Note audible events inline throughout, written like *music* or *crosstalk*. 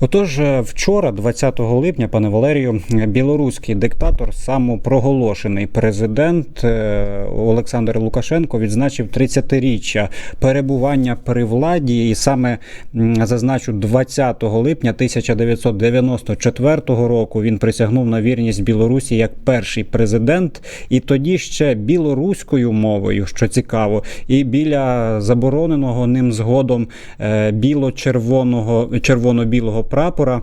Отож, е, вчора, 20 липня, пане Валерію, білоруський диктатор, самопроголошений президент е, Олександр Лукашенко відзначив 30-річчя перебування при владі, і саме зазначу 20 липня 1994 року він присягнув на вірність Білорусі як перший президент, і тоді ще білоруською мовою, що цікаво, і біля забороненого ним згодом е, біло-червоного червоно-білого прапора.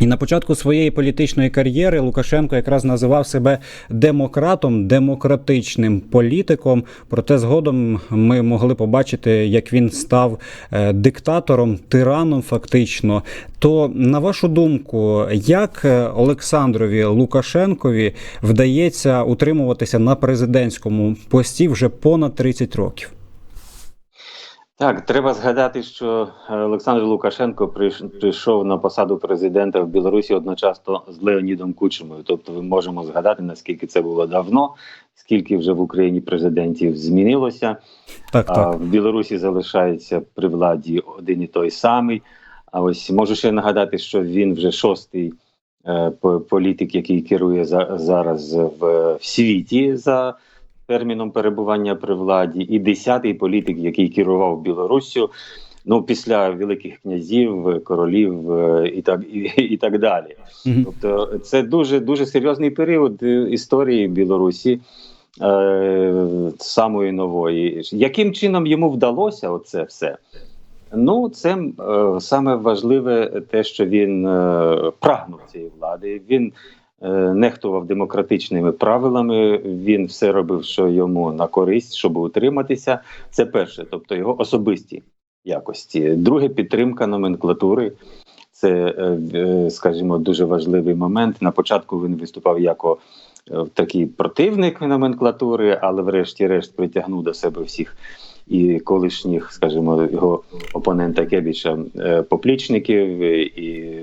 І на початку своєї політичної кар'єри Лукашенко якраз називав себе демократом, демократичним політиком. Проте згодом ми могли побачити, як він став е, диктатором, тираном, фактично. То на вашу думку, як е, Олександрові Лукашенкові вдається утримуватися на президентському пості вже понад 30 років? Так, треба згадати, що е, Олександр Лукашенко прийш- прийшов на посаду президента в Білорусі одночасно з Леонідом Кучмою. Тобто, ми можемо згадати, наскільки це було давно, скільки вже в Україні президентів змінилося. Так, А в Білорусі залишається при владі один і той самий. А ось можу ще нагадати, що він вже шостий е, по- політик, який керує за, зараз в, в світі за терміном перебування при владі, і десятий політик, який керував Білоруссю. Ну, після великих князів, королів е, і так і, і так далі. Тобто, це дуже дуже серйозний період е, історії Білорусі е, самої нової. Яким чином йому вдалося оце все? Ну, це е, саме важливе те, що він е, прагнув цієї влади. Він нехтував демократичними правилами. Він все робив, що йому на користь, щоб утриматися. Це перше, тобто його особисті якості. Друге підтримка номенклатури. Це, е, е, скажімо, дуже важливий момент. На початку він виступав як е, такий противник номенклатури, але врешті-решт притягнув до себе всіх і колишніх, скажімо, його опонента Кебіча е, поплічників і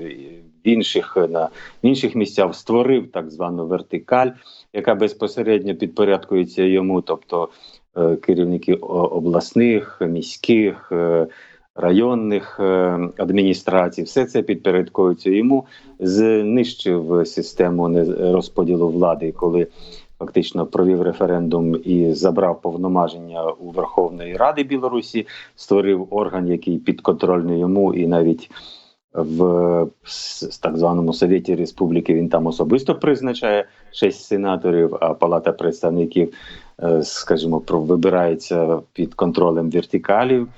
в інших на в інших місцях створив так звану вертикаль, яка безпосередньо підпорядкується йому, тобто е, керівники обласних, міських. е, Районних е, адміністрацій, все це підпорядковується йому, знищив систему розподілу влади, коли фактично провів референдум і забрав повноваження у Верховної Ради Білорусі, створив орган, який підконтрольний йому, і навіть в так званому Совєті Республіки він там особисто призначає шість сенаторів, а Палата представників, е, скажімо, вибирається під контролем вертикалів.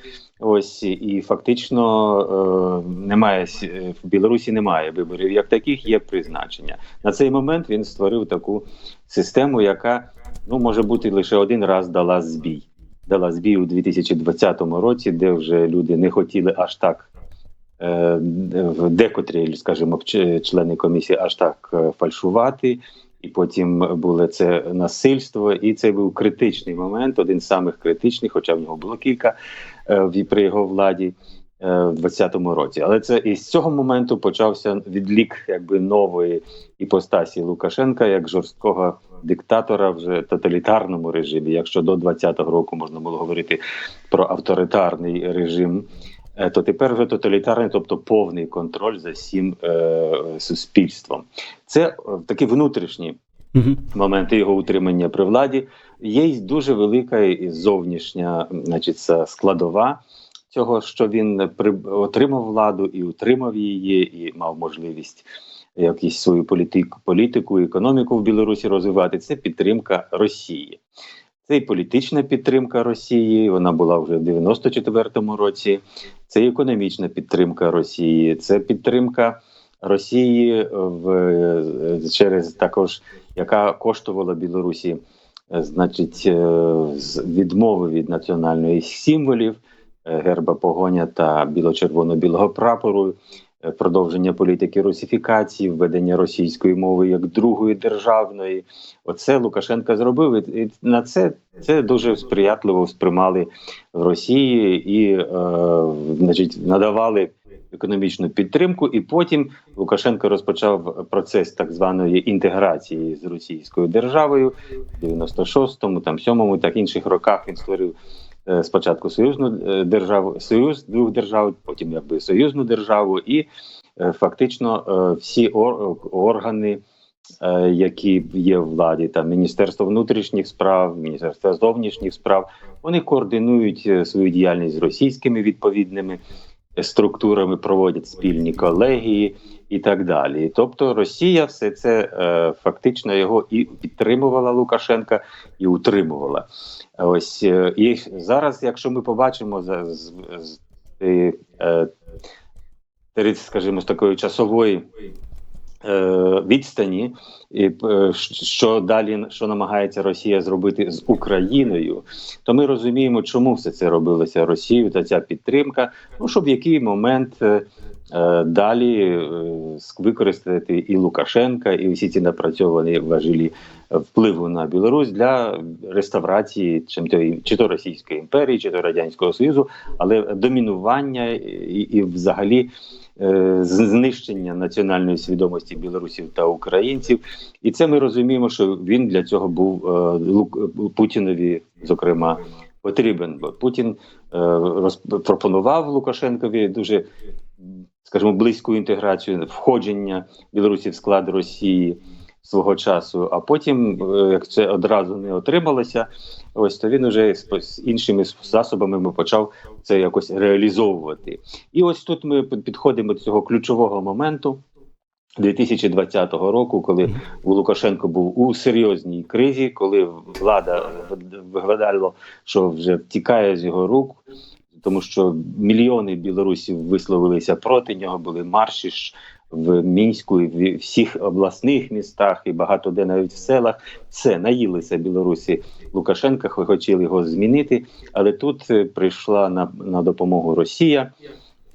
Ось і фактично е, немає е, в Білорусі немає виборів як таких, є призначення. На цей момент він створив таку систему, яка ну може бути лише один раз дала збій. Дала збій у 2020 році, де вже люди не хотіли аж так. Е, В декотрі, скажімо, члени комісії аж так е, фальшувати, і потім було це насильство, і це був критичний момент, один з самих критичних, хоча в нього було кілька е, в- при його владі в 2020 році. Але це і з цього моменту почався відлік якби нової іпостасі Лукашенка як жорсткого диктатора вже тоталітарному режимі. Якщо до 2020 року можна було говорити про авторитарний режим. Е, То тепер вже тоталітарний, тобто повний контроль за всім е, суспільством. Це е, такі внутрішні моменти його утримання при владі. Є й дуже велика і зовнішня, значить, складова цього, що він при отримав владу і утримав її, і мав можливість якісь свою політику, політику, економіку в Білорусі розвивати. Це підтримка Росії. Це і політична підтримка Росії. Вона була вже в 94-му році. Це і економічна підтримка Росії. Це підтримка Росії в е, через також яка коштувала Білорусі, е, значить, е, відмови від національної символів герба погоня та біло-червоно-білого прапору, продовження політики русифікації, введення російської мови як другої державної. Оце Лукашенко зробив. І на це це дуже сприятливо сприймали в Росії і, е, значить, надавали економічну підтримку, і потім Лукашенко розпочав процес так званої інтеграції з російською державою в 96-му, там 7-му, так інших роках він створив е, спочатку союзну е, державу, союз двох держав, потім якби союзну державу, і е, фактично е, всі ор- органи, е, які є в владі, там Міністерство внутрішніх справ, Міністерство зовнішніх справ, вони координують е, свою діяльність з російськими відповідними е, структурами, проводять спільні колегії і так далі. Тобто Росія все це е, фактично його і підтримувала Лукашенка, і утримувала. Ось е, і зараз, якщо ми побачимо за з, з е, е, скажімо, з такої часової. Е, Відстані, і е, що далі, що намагається Росія зробити з Україною, то ми розуміємо, чому все це робилося Росією та ця підтримка. Ну щоб в який момент е, далі використати і Лукашенка, і всі ці напрацьовані важелі впливу на Білорусь для реставрації чи то Російської імперії, чи то Радянського Союзу, але домінування і, і взагалі знищення національної свідомості білорусів та українців. І це ми розуміємо, що він для цього був е, Путінові, зокрема, потрібен. Бо Путін е, пропонував Лукашенкові дуже, скажімо, близьку інтеграцію входження білорусів в склад Росії свого часу. А потім, е, як це одразу не отрималося, ось то він уже з, іншими засобами почав це якось реалізовувати. І ось тут ми підходимо до цього ключового моменту. 2020 року, коли у Лукашенко був у серйозній кризі, коли влада виглядало, що вже втікає з його рук, тому що мільйони білорусів висловилися проти нього, були марші в мінську, і в всіх обласних містах, і багато де навіть в селах. Все наїлися білорусі Лукашенка, хотіли його змінити. Але тут е, прийшла на, на допомогу Росія.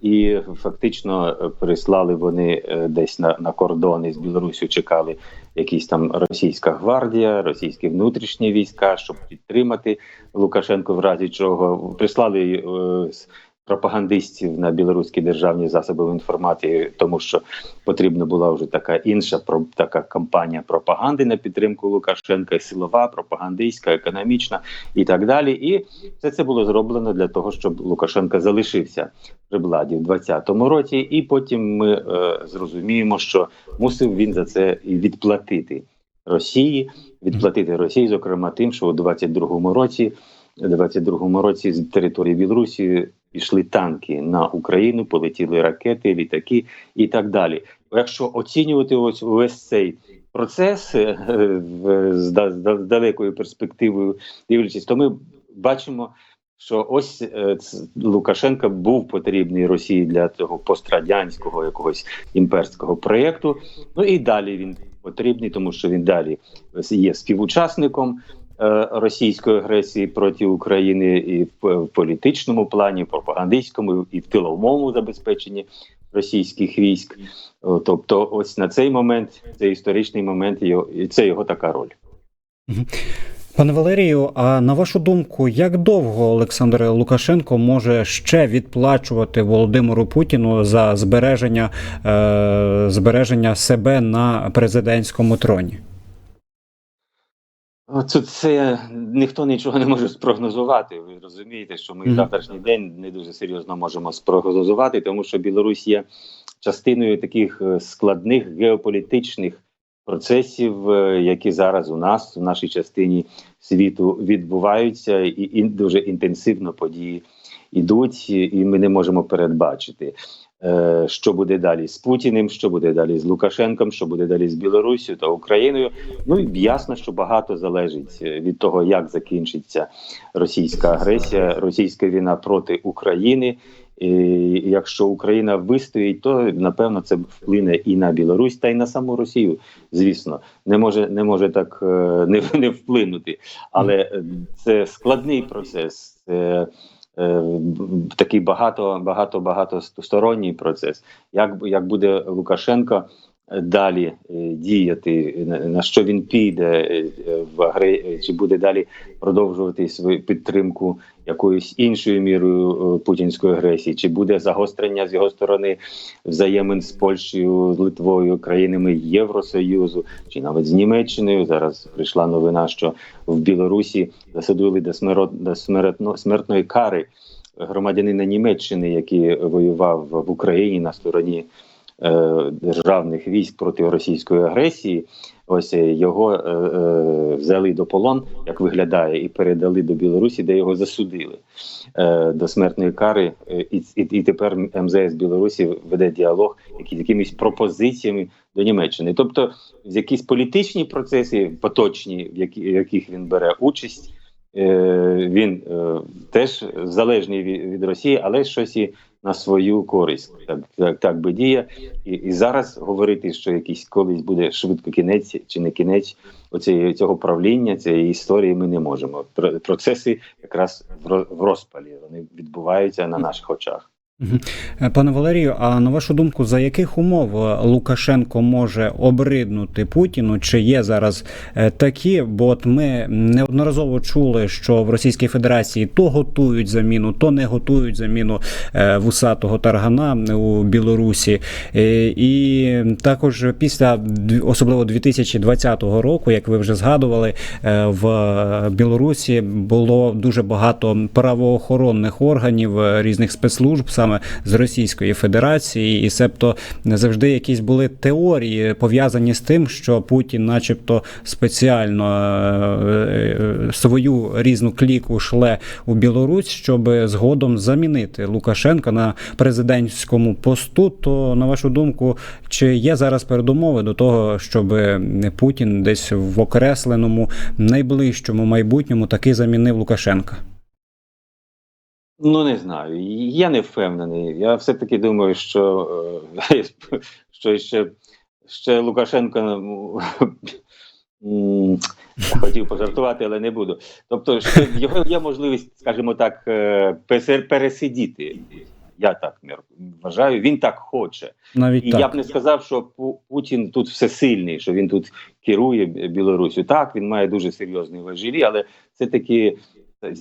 І фактично е, прислали вони е, десь на, на кордони з Білорусю, чекали якісь там російська гвардія, російські внутрішні війська, щоб підтримати Лукашенко в разі чого. Прислали е, пропагандистів на білоруські державні засоби інформації, тому що потрібна була вже така інша така кампанія пропаганди на підтримку Лукашенка, силова, пропагандистська, економічна і так далі. І все це було зроблено для того, щоб Лукашенко залишився при владі в 2020 році, і потім ми е, зрозуміємо, що мусив він за це і відплатити Росії, відплатити Росії, зокрема тим, що у 22-му році, у 22-му році з території Білорусі пішли танки на Україну, полетіли ракети, літаки і так далі. Якщо оцінювати ось увесь цей процес е, з да- з да- з далекою перспективою, дивлячись, то ми бачимо що ось е, Лукашенко був потрібний Росії для цього пострадянського якогось імперського проєкту. Ну і далі він потрібний, тому що він далі є співучасником російської агресії проти України і в, політичному плані, пропагандистському і в тиловому забезпеченні російських військ. Тобто, ось на цей момент, цей історичний момент, і це його така роль. Пане Валерію, а на вашу думку, як довго Олександр Лукашенко може ще відплачувати Володимиру Путіну за збереження, е, збереження себе на президентському троні? Тут це ніхто нічого не може спрогнозувати. Ви розумієте, що ми Мгм. завтрашній день не дуже серйозно можемо спрогнозувати, тому що Білорусь є частиною таких е, складних геополітичних процесів, е, які зараз у нас в нашій частині світу відбуваються, і, дуже інтенсивно події йдуть, і ми не можемо передбачити. Е, Що буде далі з Путіним, що буде далі з Лукашенком, що буде далі з Білоруссю та Україною. Ну і ясно, що багато залежить е, від того, як закінчиться російська агресія, російська війна проти України. І якщо Україна вистоїть, то напевно це вплине і на Білорусь, та й на саму Росію. Звісно, не може не може так е, *laughs* не, не вплинути. Але це складний процес. Це такий багато багато багато сторонній процес. Як як буде Лукашенко далі е, діяти, на, що він піде е, в агре... чи буде далі продовжувати свою підтримку якоюсь іншою мірою е, путінської агресії, чи буде загострення з його сторони взаємин з Польщею, з Литвою, країнами Євросоюзу, чи навіть з Німеччиною. Зараз прийшла новина, що в Білорусі засудили до, смертно... смертної кари громадянина Німеччини, який воював в Україні на стороні державних військ проти російської агресії. Ось е, його е, е, взяли до полон, як виглядає, і передали до Білорусі, де його засудили е, до смертної кари. Е, І, і, і тепер МЗС Білорусі веде діалог які, з якимись пропозиціями до Німеччини. Тобто, якісь політичні процеси поточні, в, які, в яких він бере участь. Е, Він е, теж залежний від, Росії, але щось і на свою користь. Так, так, так би діє. І, і зараз говорити, що якийсь колись буде швидко кінець чи не кінець оцієї цього правління, цієї історії, ми не можемо. Про- Процеси якраз в розпалі вони відбуваються на наших очах. Е, Пане Валерію, а на вашу думку, за яких умов е, Лукашенко може обриднути Путіну? Чи є зараз е, такі? Бо от ми неодноразово чули, що в Російській Федерації то готують заміну, то не готують заміну вусатого таргана у Білорусі. І також після особливо 2020 року, як ви вже згадували, в Білорусі було дуже багато правоохоронних органів різних спецслужб саме з Російської Федерації, і себто завжди якісь були теорії пов'язані з тим, що Путін, начебто, спеціально е, е, свою різну кліку шле у Білорусь, щоб згодом замінити Лукашенка на президентському посту. То на вашу думку, чи є зараз передумови до того, щоб Путін десь в окресленому найближчому майбутньому таки замінив Лукашенка? Ну не знаю. Я не впевнений. Я все-таки думаю, що, е, *laughs* що ще, ще Лукашенко хотів пожартувати, але не буду. Тобто, що його є можливість, скажімо так, е, пересидіти. Я так вважаю. Він так хоче. Навіть І так. я б не сказав, що Путін тут всесильний, що він тут керує Бі- Білорусю. Так, він має дуже серйозні важелі, але це таки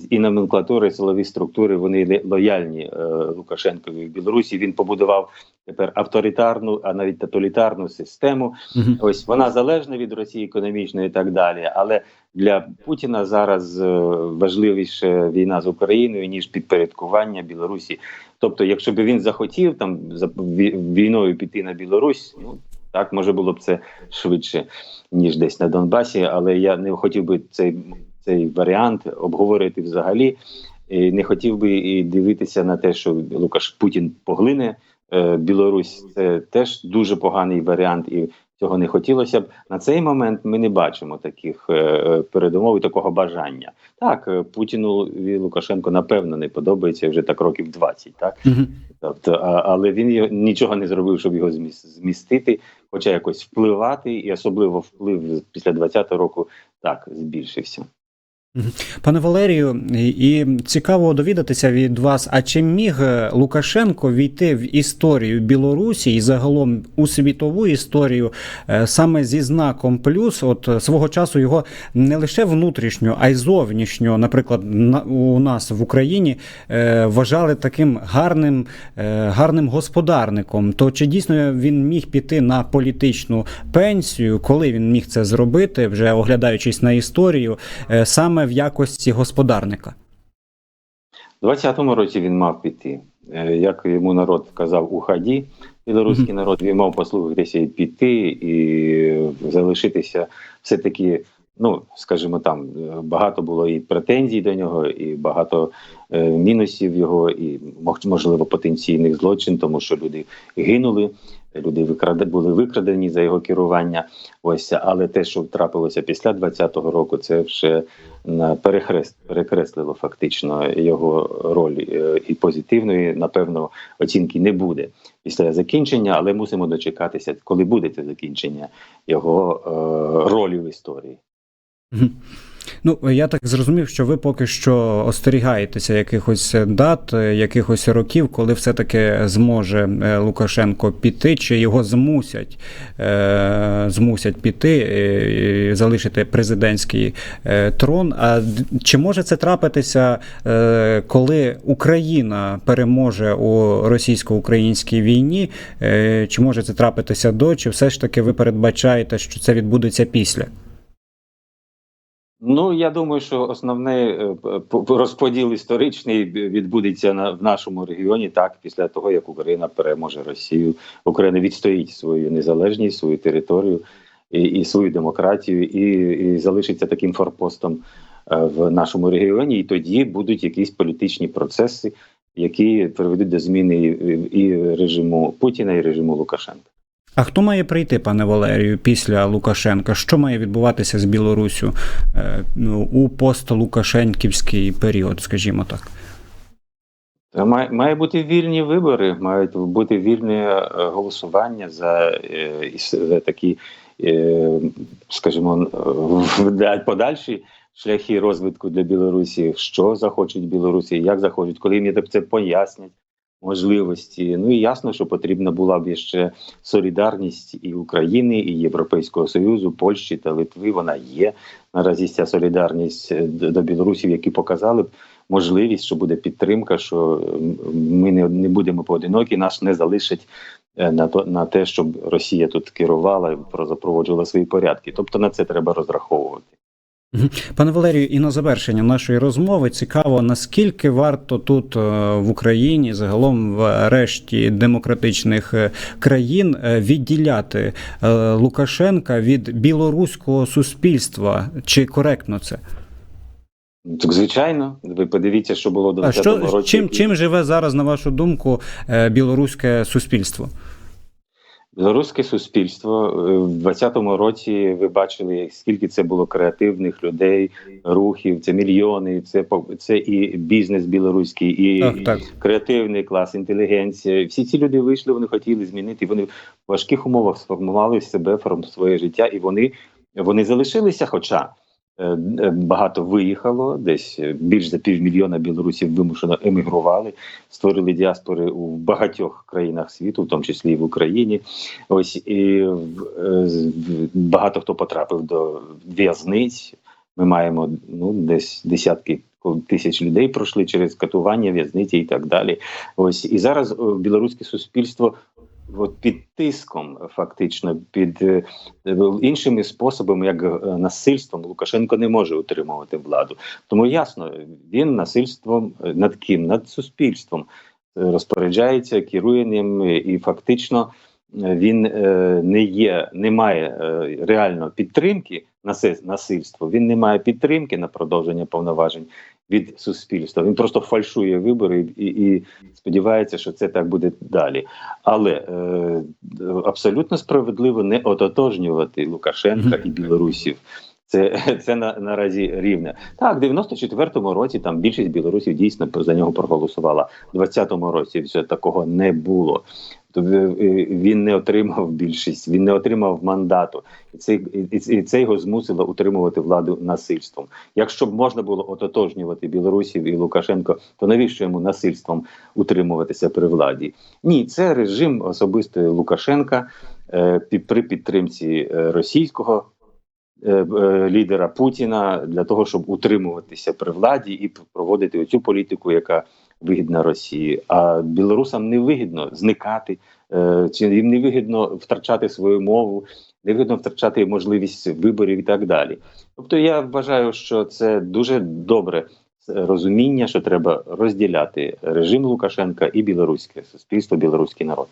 і номенклатури, і силові структури вони лояльні е, Лукашенкові в Білорусі. Він побудував тепер авторитарну, а навіть тоталітарну систему. Мгм. Ось вона залежна від Росії економічно і так далі. Але для Путіна зараз е, важливіше війна з Україною ніж підпорядкування Білорусі. Тобто, якщо б він захотів там за війною піти на Білорусь, ну так може було б це швидше ніж десь на Донбасі. Але я не хотів би цей, цей варіант обговорити взагалі. І не хотів би і дивитися на те, що Лукаш Путін поглине е, Білорусь. Це теж дуже поганий варіант, і цього не хотілося б. На цей момент ми не бачимо таких е, передумов і такого бажання. Так, е, Путіну і Лукашенко напевно не подобається вже так років 20, так. Тобто, але він нічого не зробив, щоб його зміс- змістити, хоча якось впливати, і особливо вплив після 20-го року так збільшився. Пане Валерію, і цікаво довідатися від вас, а чи міг е, Лукашенко війти в історію Білорусі і загалом у світову історію е, саме зі знаком плюс? От е, свого часу його не лише внутрішньо, а й зовнішньо, наприклад, на, у нас в Україні вважали таким гарним, гарним господарником. То чи дійсно він міг піти на політичну пенсію, коли він міг це зробити, вже оглядаючись на історію, е, саме в якості господарника? У 20-му році він мав піти. Е, Як йому народ вказав, хаді, білоруський Мгм. народ він мав послухатися і піти, і залишитися все-таки. Ну, скажімо, там е, багато було і претензій до нього, і багато е, мінусів його, і мож- можливо потенційних злочин, тому що люди гинули, люди викраде були викрадені за його керування. Ось, але те, що трапилося після 20-го року, це вже на перехрест перекреслило фактично його роль е, і позитивної, напевно, оцінки не буде після закінчення, але мусимо дочекатися, коли буде це закінчення його е, ролі в історії. Ну, я так зрозумів, що ви поки що остерігаєтеся якихось дат, якихось років, коли все-таки зможе е, Лукашенко піти, чи його змусять, е, змусять піти, е, залишити президентський е, трон. А чи може це трапитися, е, коли Україна переможе у російсько-українській війні? Е, Чи може це трапитися до, чи все ж таки ви передбачаєте, що це відбудеться після? Ну я думаю, що основний е, розподіл історичний відбудеться на в нашому регіоні так після того, як Україна переможе Росію. Україна відстоїть свою незалежність, свою територію і, і свою демократію, і, і залишиться таким форпостом е, в нашому регіоні. І тоді будуть якісь політичні процеси, які приведуть до зміни і, і режиму Путіна, і режиму Лукашенка. А хто має прийти, пане Валерію, після Лукашенка? Що має відбуватися з Білоруссю е, ну, у постлукашенківський період, скажімо так? Та Має, має бути вільні вибори, мають бути вільне е, голосування за, е, за такі, скажімо, подальші шляхи розвитку для Білорусі, що захочуть Білорусі, як захочуть, коли їм це пояснять. Можливості, ну і ясно, що потрібна була б ще солідарність і України, і Європейського союзу, Польщі та Литви. Вона є наразі ця солідарність е, до білорусів, які показали б можливість, що буде підтримка, що ми не, не будемо поодинокі, нас не залишать е, на то на те, щоб Росія тут керувала і про- запроводжувала свої порядки. Тобто на це треба розраховувати. Пане Валерію, і на завершення нашої розмови цікаво, наскільки варто тут е, в Україні, загалом в решті демократичних е, країн, е, відділяти Лукашенка від білоруського суспільства? Чи коректно це? Так, звичайно, ви подивіться, що було до що чим, чим живе зараз, на вашу думку, білоруське суспільство? Білоруське суспільство е, в 20-му році ви бачили, скільки це було креативних людей, рухів, це мільйони, це це і бізнес білоруський, і Так, так. креативний клас, інтелігенція. Всі ці люди вийшли, вони хотіли змінити. Вони в важких умовах сформували себе форм своє життя, і вони, вони залишилися. Хоча багато виїхало, десь е, більш за півмільйона білорусів вимушено емігрували, створили діаспори у багатьох країнах світу, в тому числі і в Україні. Ось і е, багато хто потрапив до в'язниць. Ми маємо ну десь десятки тисяч людей пройшли через катування, в'язниці і так далі. Ось і зараз білоруське суспільство. От під тиском, фактично, під е, іншими способами, як е, насильством, Лукашенко не може утримувати владу. Тому ясно, він насильством е, над ким? Над суспільством розпоряджається, керує ним, і фактично він е, не є, не має е, реально підтримки на насильство. Він не має підтримки на продовження повноважень від суспільства. Він просто фальшує вибори і, і сподівається, що це так буде далі. Але е, абсолютно справедливо не ототожнювати Лукашенка і білорусів. Це, це на, наразі рівне. Так, в 94-му році там більшість білорусів дійсно за нього проголосувала. В 20-му році все такого не було. Тобто е, він не отримав більшість, він не отримав мандату, і це, і, це його змусило утримувати владу насильством. Якщо б можна було ототожнювати білорусів і Лукашенко, то навіщо йому насильством утримуватися при владі? Ні, це режим особистої Лукашенка е, при підтримці е, російського е, лідера Путіна для того, щоб утримуватися при владі і проводити оцю політику, яка вигідна Росії. А білорусам не вигідно зникати, е, чи їм не вигідно втрачати свою мову, не вигідно втрачати можливість виборів і так далі. Тобто, я вважаю, що це дуже добре розуміння, що треба розділяти режим Лукашенка і білоруське суспільство, білоруський народ.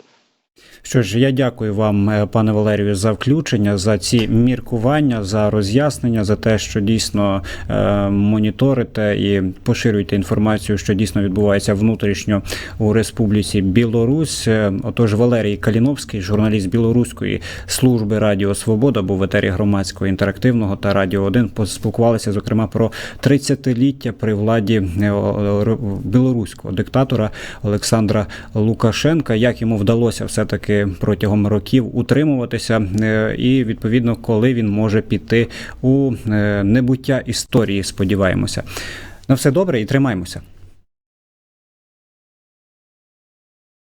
Що ж, я дякую вам, е, пане Валерію, за включення, за ці міркування, за роз'яснення, за те, що дійсно е, моніторите і поширюєте інформацію, що дійсно відбувається внутрішньо у Республіці Білорусь. Е, Отож, Валерій Каліновський, журналіст білоруської служби Радіо Свобода, був в етері громадського інтерактивного та Радіо 1 поспілкувалися, зокрема, про 30-ліття при владі е, білоруського диктатора Олександра Лукашенка. Як йому вдалося все таки протягом років утримуватися, е, і відповідно, коли він може піти у е, небуття історії. Сподіваємося. На все добре і тримаймося.